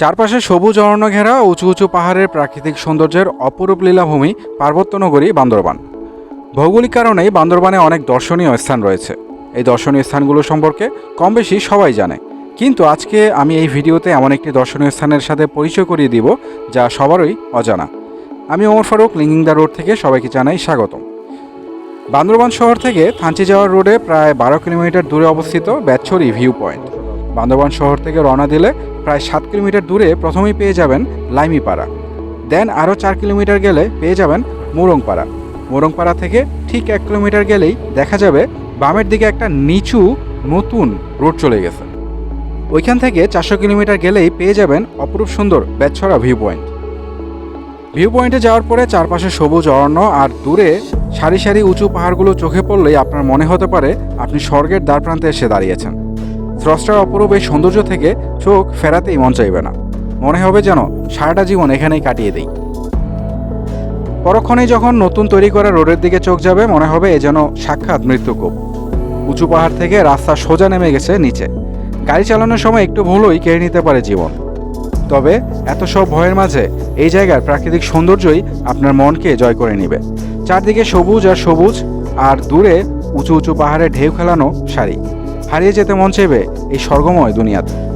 চারপাশে সবুজ অরণ্য ঘেরা উঁচু উঁচু পাহাড়ের প্রাকৃতিক সৌন্দর্যের অপরূপ লীলাভূমি পার্বত্য নগরী বান্দরবান। ভৌগোলিক কারণেই বান্দরবানে অনেক দর্শনীয় স্থান রয়েছে। এই দর্শনীয় স্থানগুলো সম্পর্কে কম বেশি সবাই জানে। কিন্তু আজকে আমি এই ভিডিওতে এমন একটি দর্শনীয় স্থানের সাথে পরিচয় করিয়ে দিব, যা সবারই অজানা। আমি ওমর ফারুক, লিঙ্গিংদা রোড থেকে সবাইকে জানাই স্বাগতম। বান্দরবান শহর থেকে থানচি যাওয়ার রোডে প্রায় বারো কিলোমিটার দূরে অবস্থিত ব্যাচ্ছড়ি ভিউ পয়েন্ট। বান্দরবান শহর থেকে রওনা দিলে প্রায় সাত কিলোমিটার দূরে প্রথমেই পেয়ে যাবেন লাইমিপাড়া। দেন আরও চার কিলোমিটার গেলে পেয়ে যাবেন মোরংপাড়া। মোরংপাড়া থেকে ঠিক এক কিলোমিটার গেলেই দেখা যাবে বামের দিকে একটা নিচু নতুন রোড চলে গেছে। ওইখান থেকে চারশো কিলোমিটার গেলেই পেয়ে যাবেন অপরূপ সুন্দর বেচ্ছড়া ভিউ পয়েন্ট ভিউ পয়েন্টে যাওয়ার পরে চারপাশে সবুজ অরণ্য আর দূরে সারি সারি উঁচু পাহাড়গুলো চোখে পড়লেই আপনার মনে হতে পারে আপনি স্বর্গের দ্বার প্রান্তে এসে দাঁড়িয়েছেন। স্রষ্টার অপরূপ এই সৌন্দর্য থেকে চোখ ফেরাতেই মন চাইবে না। মনে হবে যেন সারাটা জীবন এখানেই কাটিয়ে দিই। পরক্ষণেই যখন নতুন তৈরি করা রোডের দিকে চোখ যাবে, মনে হবে এ যেন সাক্ষাৎ মৃত্যুকূপ। উঁচু পাহাড় থেকে রাস্তা সোজা নেমে গেছে নিচে। গাড়ি চালানোর সময় একটু ভুলই কেড়ে নিতে পারে জীবন। তবে এত সব ভয়ের মাঝে এই জায়গার প্রাকৃতিক সৌন্দর্যই আপনার মনকে জয় করে নেবে। চারদিকে সবুজ আর সবুজ, আর দূরে উঁচু উঁচু পাহাড়ে ঢেউ খেলানো সারি হারিয়ে যেতে মন চাইবে এই স্বর্গময় দুনিয়াতে।